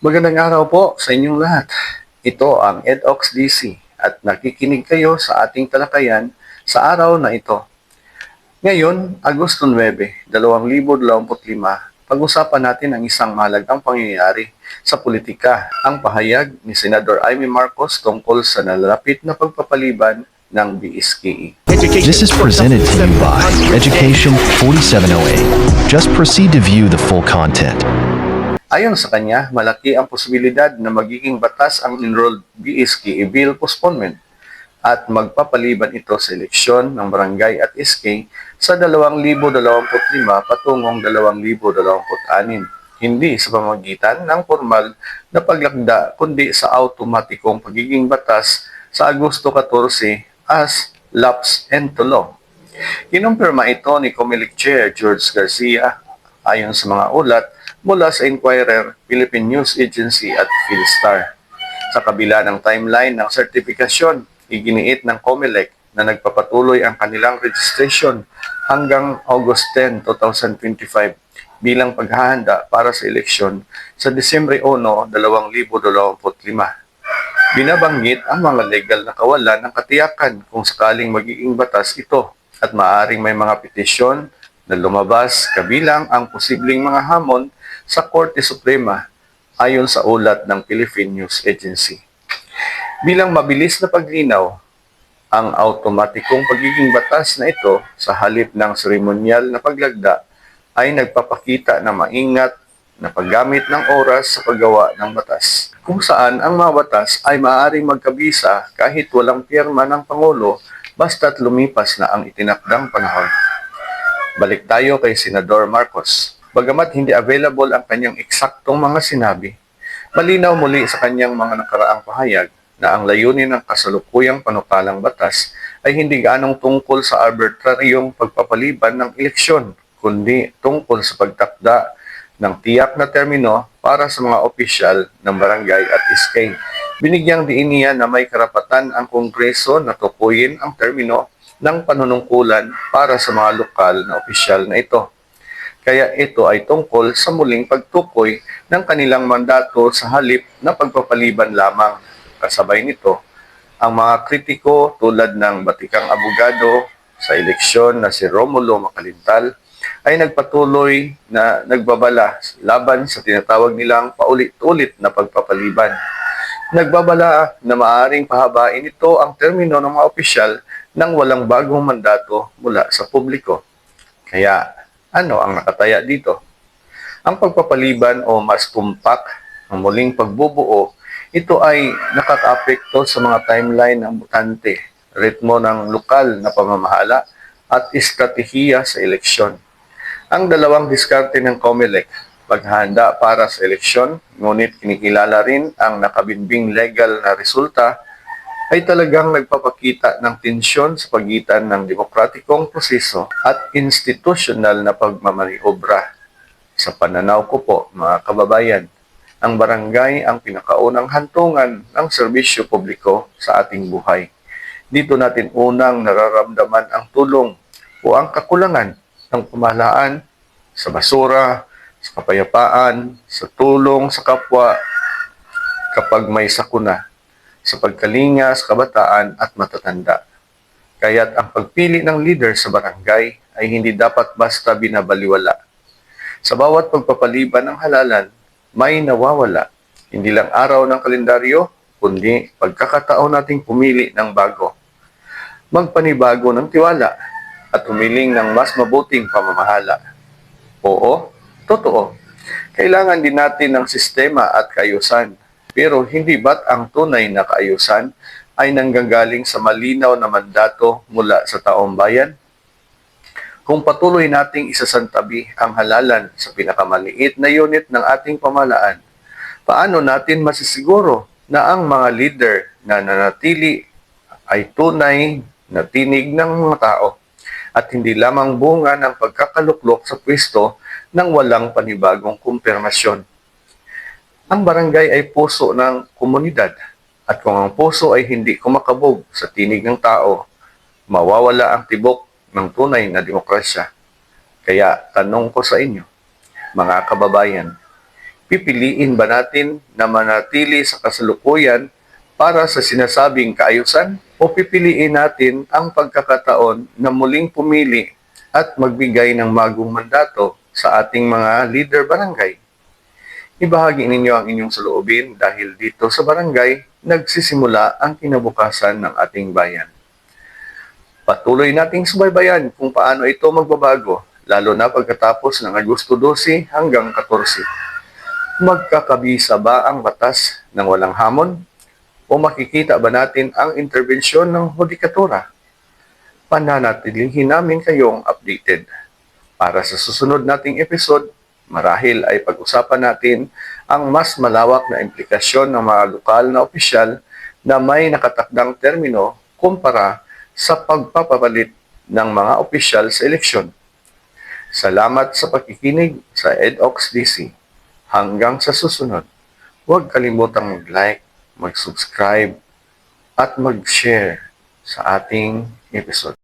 Magandang araw po sa inyong lahat. Ito ang EdOx DC at nakikinig kayo sa ating talakayan sa araw na ito. Ngayon, Agosto 9, 2025, pag-usapan natin ang isang mahalagang pangyayari sa politika, ang pahayag ni Senador Amy Marcos tungkol sa nalalapit na pagpapaliban ng BSKE. This is presented to you by Education 4708. Just proceed to view the full content. Ayon sa kanya, malaki ang posibilidad na magiging batas ang enrolled BSK bill postponement at magpapaliban ito sa eleksyon ng barangay at SK sa 2025 patungong 2026. Hindi sa pamagitan ng formal na paglakda kundi sa automatikong pagiging batas sa Agosto 14 as lapse into law. Kinumpirma ito ni Comelec Chair George Garcia ayon sa mga ulat mula sa Inquirer, Philippine News Agency at Philstar. Sa kabila ng timeline ng sertifikasyon, iginiit ng Comelec na nagpapatuloy ang kanilang registration hanggang August 10, 2025 bilang paghahanda para sa eleksyon sa Disyembre 1, 2025. Binabanggit ang mga legal na kawalan ng katiyakan kung sakaling magiging batas ito at maaring may mga petisyon na lumabas kabilang ang posibleng mga hamon sa Korte Suprema ayon sa ulat ng Philippine News Agency. Bilang mabilis na paglinaw, ang automatikong pagiging batas na ito sa halip ng seremonyal na paglagda ay nagpapakita na maingat na paggamit ng oras sa paggawa ng batas. Kung saan ang mga batas ay maaaring magkabisa kahit walang pirma ng Pangulo basta't lumipas na ang itinakdang panahon. Balik tayo kay Senador Marcos. Bagamat hindi available ang kanyang eksaktong mga sinabi, malinaw muli sa kanyang mga nakaraang pahayag na ang layunin ng kasalukuyang panukalang batas ay hindi ganong tungkol sa arbitraryong pagpapaliban ng eleksyon, kundi tungkol sa pagtakda ng tiyak na termino para sa mga opisyal ng barangay at SK. Binigyang diin niya na may karapatan ang Kongreso na tukuyin ang termino ng panunungkulan para sa mga lokal na opisyal na ito. Kaya ito ay tungkol sa muling pagtukoy ng kanilang mandato sa halip na pagpapaliban lamang. Kasabay nito, ang mga kritiko tulad ng batikang abogado sa eleksyon na si Romulo Makalintal ay nagpatuloy na nagbabala laban sa tinatawag nilang paulit-ulit na pagpapaliban. Nagbabala na maaring pahabain ito ang termino ng mga opisyal nang walang bagong mandato mula sa publiko. Kaya ano ang nakataya dito? Ang pagpapaliban o mas tumpak ang muling pagbubuo, ito ay nakakaapekto sa mga timeline ng butante, ritmo ng lokal na pamamahala at estratehiya sa eleksyon. Ang dalawang diskarte ng COMELEC, paghahanda para sa eleksyon, ngunit kinikilala rin ang nakabinbing legal na resulta ay talagang nagpapakita ng tensyon sa pagitan ng demokratikong proseso at institusyonal na pagmamaniobra. Sa pananaw ko po, mga kababayan, ang barangay ang pinakaunang hantungan ng serbisyo publiko sa ating buhay. Dito natin unang nararamdaman ang tulong o ang kakulangan ng pamahalaan sa basura, sa kapayapaan, sa tulong sa kapwa kapag may sakuna, sa pagkalinga sa kabataan at matatanda. Kaya't ang pagpili ng leader sa barangay ay hindi dapat basta binabaliwala. Sa bawat pagpapaliban ng halalan, may nawawala. Hindi lang araw ng kalendaryo, kundi pagkakataon nating pumili ng bago. Magpanibago ng tiwala at humiling ng mas mabuting pamamahala. Oo, totoo. Kailangan din natin ng sistema at kaayusan. Pero hindi ba't ang tunay na kaayusan ay nanggagaling sa malinaw na mandato mula sa taong bayan? Kung patuloy nating isasantabi ang halalan sa pinakamaliit na unit ng ating pamalaan, paano natin masisiguro na ang mga leader na nanatili ay tunay na tinig ng mga tao at hindi lamang bunga ng pagkakaluklok sa pwesto ng walang panibagong kumpirmasyon. Ang barangay ay puso ng komunidad at kung ang puso ay hindi kumakabog sa tinig ng tao, mawawala ang tibok ng tunay na demokrasya. Kaya tanong ko sa inyo, mga kababayan, Pipiliin ba natin na manatili sa kasalukuyan para sa sinasabing kaayusan o pipiliin natin ang pagkakataon na muling pumili at magbigay ng magong mandato sa ating mga leader barangay? Ibahagi ninyo ang inyong saloobin dahil dito sa barangay nagsisimula ang kinabukasan ng ating bayan. Patuloy nating subaybayan kung paano ito magbabago, lalo na pagkatapos ng Agosto 12 hanggang 14. Magkakabisa ba ang batas ng walang hamon? O makikita ba natin ang interbensyon ng hudikatura? Pananatilihin namin kayong updated. Para sa susunod nating episode, marahil ay pag-usapan natin ang mas malawak na implikasyon ng mga lokal na opisyal na may nakatakdang termino kumpara sa pagpapapalit ng mga opisyal sa eleksyon. Salamat sa pakikinig sa EDOX DC. Hanggang sa susunod, huwag kalimutang mag-like, mag-subscribe, at mag-share sa ating episode.